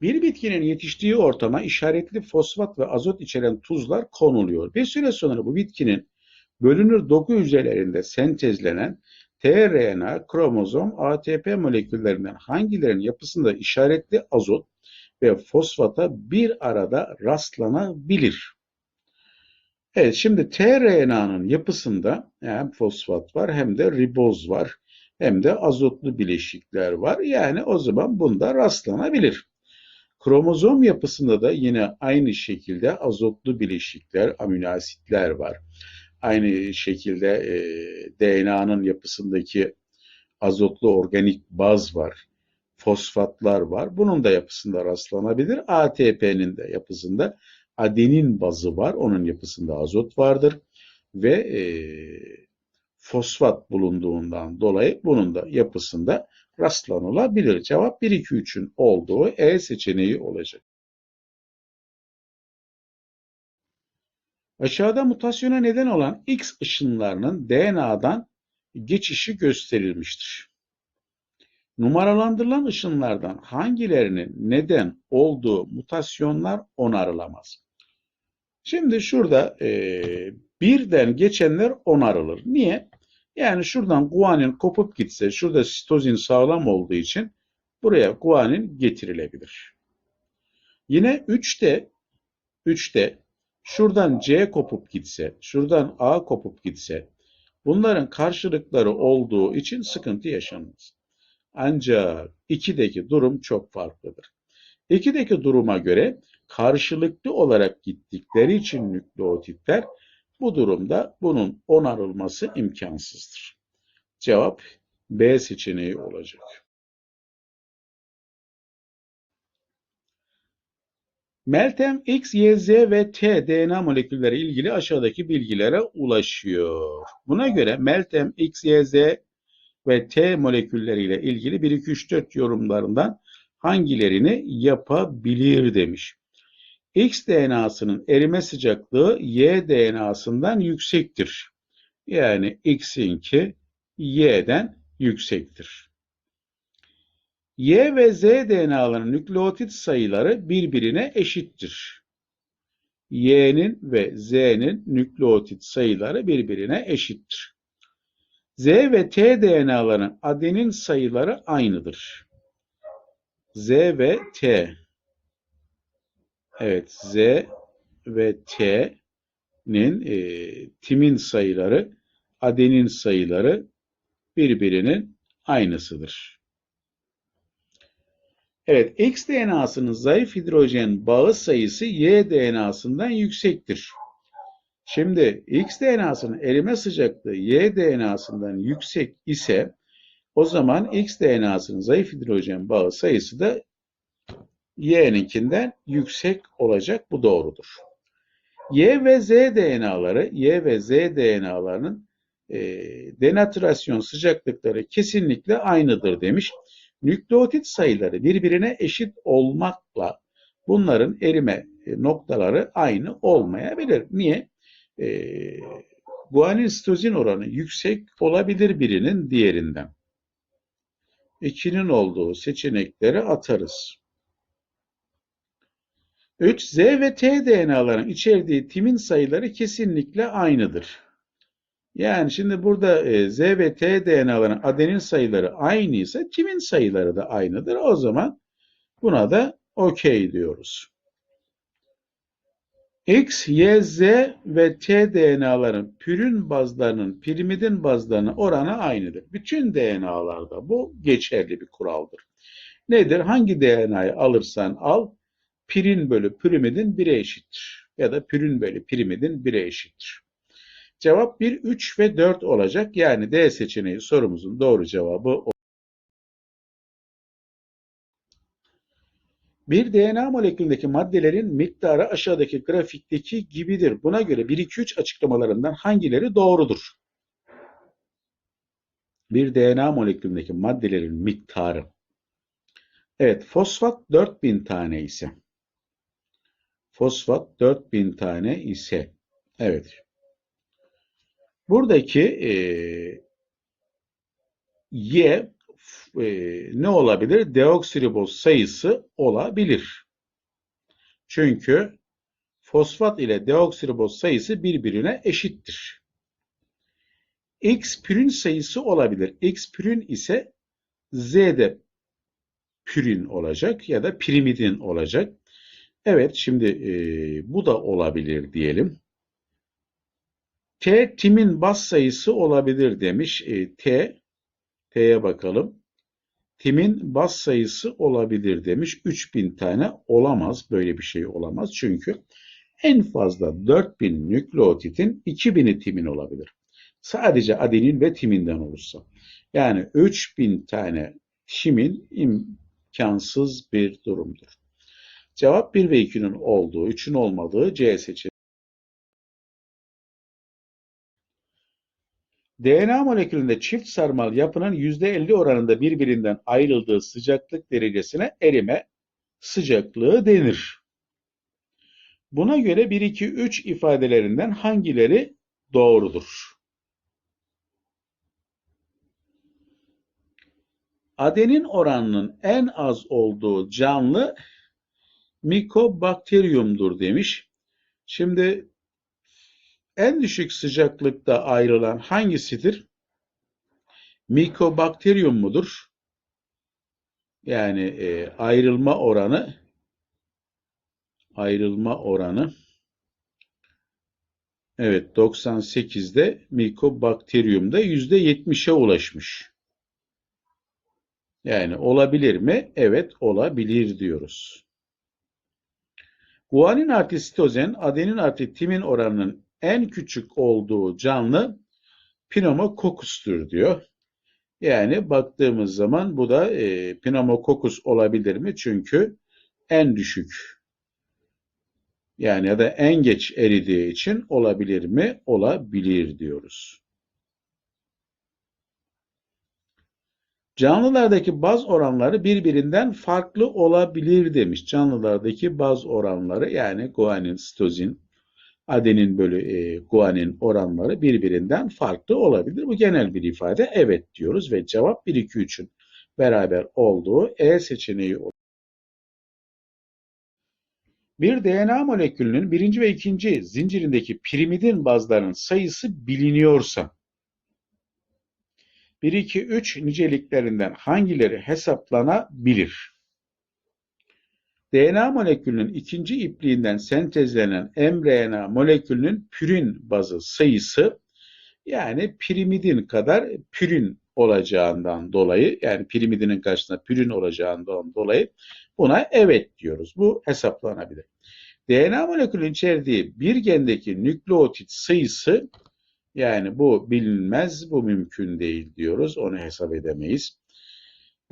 Bir bitkinin yetiştiği ortama işaretli fosfat ve azot içeren tuzlar konuluyor. Bir süre sonra bu bitkinin bölünür doku hücrelerinde sentezlenen tRNA, kromozom, ATP moleküllerinden hangilerinin yapısında işaretli azot ve fosfata bir arada rastlanabilir? Evet, şimdi tRNA'nın yapısında hem fosfat var hem de riboz var hem de azotlu bileşikler var. Yani o zaman bunda rastlanabilir. Kromozom yapısında da yine aynı şekilde azotlu bileşikler, amino asitler var. Aynı şekilde e, DNA'nın yapısındaki azotlu organik baz var. Fosfatlar var. Bunun da yapısında rastlanabilir. ATP'nin de yapısında adenin bazı var. Onun yapısında azot vardır. Ve e, fosfat bulunduğundan dolayı bunun da yapısında rastlanılabilir. Cevap 1, 2, 3'ün olduğu E seçeneği olacak. Aşağıda mutasyona neden olan X ışınlarının DNA'dan geçişi gösterilmiştir. Numaralandırılan ışınlardan hangilerinin neden olduğu mutasyonlar onarılamaz. Şimdi şurada e, birden geçenler onarılır. Niye? Yani şuradan guanin kopup gitse, şurada sitozin sağlam olduğu için buraya guanin getirilebilir. Yine 3'te 3'te şuradan C kopup gitse, şuradan A kopup gitse bunların karşılıkları olduğu için sıkıntı yaşanmaz. Ancak 2'deki durum çok farklıdır. 2'deki duruma göre karşılıklı olarak gittikleri için nükleotitler bu durumda bunun onarılması imkansızdır. Cevap B seçeneği olacak. Meltem X, Y, Z ve T DNA molekülleri ilgili aşağıdaki bilgilere ulaşıyor. Buna göre Meltem X, Y, Z ve T molekülleriyle ilgili 1, 2, 3, 4 yorumlarından hangilerini yapabilir demiş. X DNA'sının erime sıcaklığı Y DNA'sından yüksektir. Yani X'inki Y'den yüksektir. Y ve Z DNA'ların nükleotit sayıları birbirine eşittir. Y'nin ve Z'nin nükleotit sayıları birbirine eşittir. Z ve T DNA'ların adenin sayıları aynıdır. Z ve T Evet Z ve T'nin e, timin sayıları adenin sayıları birbirinin aynısıdır. Evet, X DNA'sının zayıf hidrojen bağı sayısı Y DNA'sından yüksektir. Şimdi X DNA'sının erime sıcaklığı Y DNA'sından yüksek ise o zaman X DNA'sının zayıf hidrojen bağı sayısı da Y'ninkinden yüksek olacak. Bu doğrudur. Y ve Z DNA'ları, Y ve Z DNA'larının e, denatürasyon sıcaklıkları kesinlikle aynıdır demiş. Nükleotit sayıları birbirine eşit olmakla bunların erime e, noktaları aynı olmayabilir. Niye? E, guanin sitozin oranı yüksek olabilir birinin diğerinden. İkinin olduğu seçenekleri atarız. 3. Z ve T DNA'ların içerdiği timin sayıları kesinlikle aynıdır. Yani şimdi burada e, Z ve T DNA'ların adenin sayıları aynı ise timin sayıları da aynıdır. O zaman buna da okey diyoruz. X, Y, Z ve T DNA'ların pürün bazlarının pirimidin bazlarının oranı aynıdır. Bütün DNA'larda bu geçerli bir kuraldır. Nedir? Hangi DNA'yı alırsan al, pirin bölü pirimidin 1'e eşittir. Ya da pirin bölü pirimidin 1'e eşittir. Cevap 1, 3 ve 4 olacak. Yani D seçeneği sorumuzun doğru cevabı o. Bir DNA molekülündeki maddelerin miktarı aşağıdaki grafikteki gibidir. Buna göre 1, 2, 3 açıklamalarından hangileri doğrudur? Bir DNA molekülündeki maddelerin miktarı. Evet, fosfat 4000 tane ise Fosfat 4000 tane ise. Evet. Buradaki e, Y e, ne olabilir? Deoksiriboz sayısı olabilir. Çünkü fosfat ile deoksiriboz sayısı birbirine eşittir. X pürin sayısı olabilir. X pürin ise Z'de pürin olacak ya da pirimidin olacak. Evet şimdi e, bu da olabilir diyelim. T timin baz sayısı olabilir demiş. E, T T'ye bakalım. Timin baz sayısı olabilir demiş. 3000 tane olamaz. Böyle bir şey olamaz. Çünkü en fazla 4000 nükleotitin 2000'i timin olabilir. Sadece adenin ve timinden olursa. Yani 3000 tane timin imkansız bir durumdur. Cevap 1 ve 2'nin olduğu, 3'ün olmadığı C seçeneği. DNA molekülünde çift sarmal yapının %50 oranında birbirinden ayrıldığı sıcaklık derecesine erime sıcaklığı denir. Buna göre 1, 2, 3 ifadelerinden hangileri doğrudur? Adenin oranının en az olduğu canlı mikobakteryumdur demiş. Şimdi en düşük sıcaklıkta ayrılan hangisidir? Mikobakteryum mudur? Yani e, ayrılma oranı ayrılma oranı evet 98'de mikobakteryumda %70'e ulaşmış. Yani olabilir mi? Evet olabilir diyoruz. Guanin artı sitozen, adenin artı timin oranının en küçük olduğu canlı Pneumococcus'tur diyor. Yani baktığımız zaman bu da e, Pneumococcus olabilir mi? Çünkü en düşük yani ya da en geç eridiği için olabilir mi? Olabilir diyoruz. Canlılardaki baz oranları birbirinden farklı olabilir demiş. Canlılardaki baz oranları yani guanin, sitozin, adenin bölü e, guanin oranları birbirinden farklı olabilir. Bu genel bir ifade. Evet diyoruz ve cevap 1, 2, 3'ün beraber olduğu E seçeneği olur. Bir DNA molekülünün birinci ve ikinci zincirindeki pirimidin bazlarının sayısı biliniyorsa 1, 2, 3 niceliklerinden hangileri hesaplanabilir? DNA molekülünün ikinci ipliğinden sentezlenen mRNA molekülünün pürin bazı sayısı yani pirimidin kadar pürin olacağından dolayı yani pirimidinin karşısında pürin olacağından dolayı buna evet diyoruz. Bu hesaplanabilir. DNA molekülünün içerdiği bir gendeki nükleotit sayısı yani bu bilinmez, bu mümkün değil diyoruz. Onu hesap edemeyiz.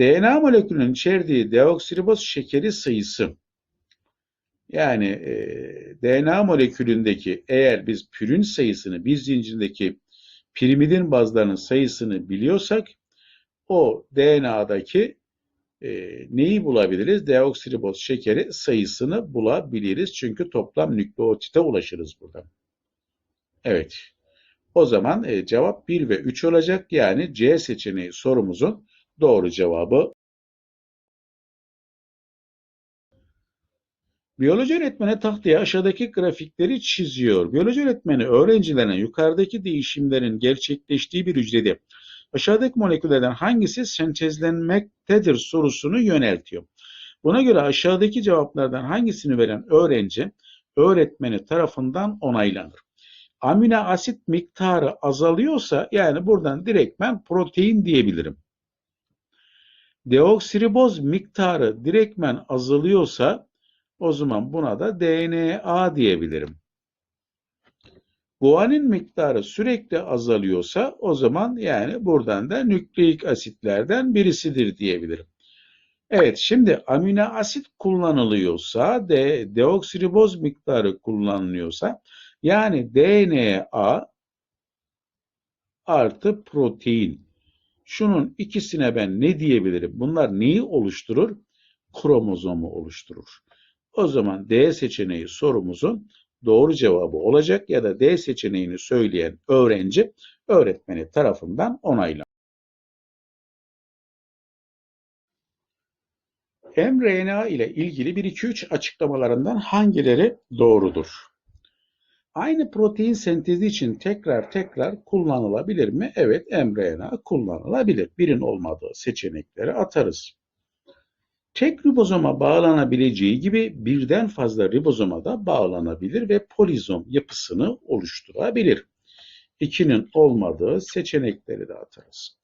DNA molekülünün içerdiği deoksiriboz şekeri sayısı yani e, DNA molekülündeki eğer biz pürün sayısını, bir zincirindeki pirimidin bazlarının sayısını biliyorsak o DNA'daki e, neyi bulabiliriz? Deoksiriboz şekeri sayısını bulabiliriz. Çünkü toplam nükleotite ulaşırız burada. Evet. O zaman e, cevap 1 ve 3 olacak. Yani C seçeneği sorumuzun doğru cevabı. Biyoloji öğretmeni tahtaya aşağıdaki grafikleri çiziyor. Biyoloji öğretmeni öğrencilerine yukarıdaki değişimlerin gerçekleştiği bir hücrede aşağıdaki moleküllerden hangisi sentezlenmektedir sorusunu yöneltiyor. Buna göre aşağıdaki cevaplardan hangisini veren öğrenci öğretmeni tarafından onaylanır amino asit miktarı azalıyorsa yani buradan direktmen protein diyebilirim. Deoksiriboz miktarı direktmen azalıyorsa o zaman buna da DNA diyebilirim. Guanin miktarı sürekli azalıyorsa o zaman yani buradan da nükleik asitlerden birisidir diyebilirim. Evet şimdi amino asit kullanılıyorsa de deoksiriboz miktarı kullanılıyorsa yani DNA artı protein. Şunun ikisine ben ne diyebilirim? Bunlar neyi oluşturur? Kromozomu oluşturur. O zaman D seçeneği sorumuzun doğru cevabı olacak ya da D seçeneğini söyleyen öğrenci öğretmeni tarafından onaylanır. mRNA ile ilgili 1-2-3 açıklamalarından hangileri doğrudur? Aynı protein sentezi için tekrar tekrar kullanılabilir mi? Evet, mRNA kullanılabilir. Birin olmadığı seçenekleri atarız. Tek ribozoma bağlanabileceği gibi birden fazla ribozoma da bağlanabilir ve polizom yapısını oluşturabilir. İkinin olmadığı seçenekleri de atarız.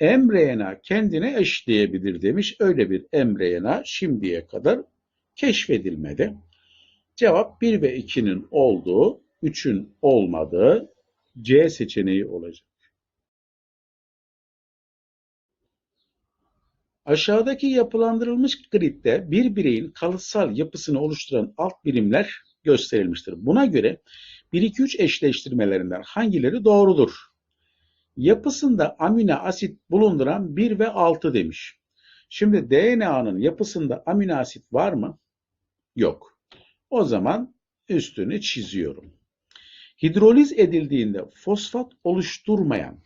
mRNA kendine eşleyebilir demiş. Öyle bir mRNA şimdiye kadar keşfedilmedi. Cevap 1 ve 2'nin olduğu, 3'ün olmadığı C seçeneği olacak. Aşağıdaki yapılandırılmış gridde bir bireyin kalıtsal yapısını oluşturan alt birimler gösterilmiştir. Buna göre 1-2-3 eşleştirmelerinden hangileri doğrudur? Yapısında amino asit bulunduran 1 ve 6 demiş. Şimdi DNA'nın yapısında amino asit var mı? Yok. O zaman üstünü çiziyorum. Hidroliz edildiğinde fosfat oluşturmayan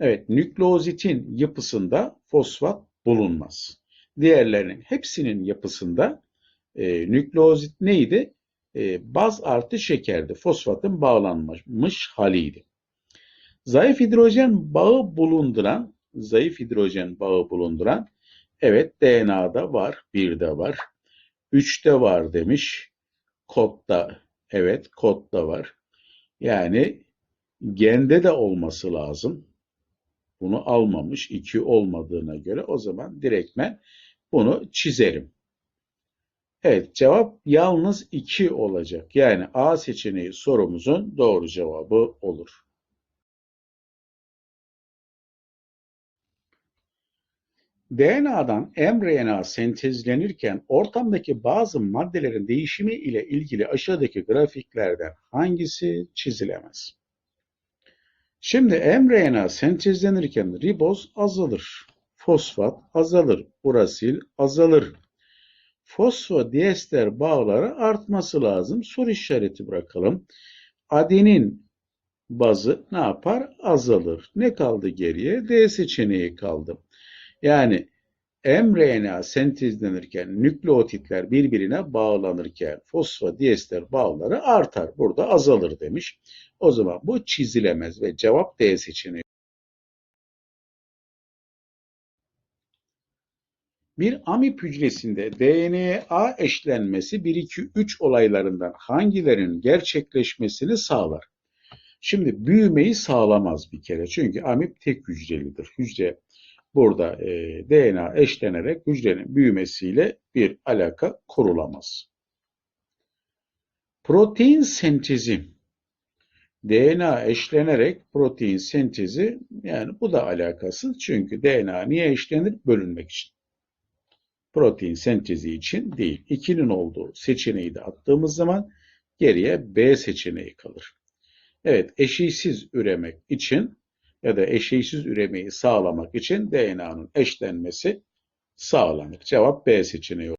Evet, nükleozitin yapısında fosfat bulunmaz. Diğerlerinin hepsinin yapısında e, nükleozit neydi? E, baz artı şekerdi. Fosfatın bağlanmış haliydi. Zayıf hidrojen bağı bulunduran, zayıf hidrojen bağı bulunduran, evet DNA'da var, bir de var, üçte var demiş. Kodda, evet kodda var. Yani gende de olması lazım bunu almamış. 2 olmadığına göre o zaman direktmen bunu çizerim. Evet cevap yalnız 2 olacak. Yani A seçeneği sorumuzun doğru cevabı olur. DNA'dan mRNA sentezlenirken ortamdaki bazı maddelerin değişimi ile ilgili aşağıdaki grafiklerden hangisi çizilemez? Şimdi mRNA sentezlenirken riboz azalır. Fosfat azalır. Urasil azalır. Fosfodiester bağları artması lazım. Soru işareti bırakalım. Adenin bazı ne yapar? Azalır. Ne kaldı geriye? D seçeneği kaldı. Yani mRNA sentezlenirken nükleotitler birbirine bağlanırken fosfodiester bağları artar. Burada azalır demiş. O zaman bu çizilemez ve cevap D seçeneği. Bir amip hücresinde DNA eşlenmesi 1-2-3 olaylarından hangilerinin gerçekleşmesini sağlar? Şimdi büyümeyi sağlamaz bir kere. Çünkü amip tek hücrelidir. Hücre burada e, DNA eşlenerek hücrenin büyümesiyle bir alaka kurulamaz. Protein sentezi DNA eşlenerek protein sentezi yani bu da alakasız. Çünkü DNA niye eşlenir? Bölünmek için. Protein sentezi için değil. 2'nin olduğu seçeneği de attığımız zaman geriye B seçeneği kalır. Evet eşeysiz üremek için ya da eşeysiz üremeyi sağlamak için DNA'nın eşlenmesi sağlanır. Cevap B seçeneği.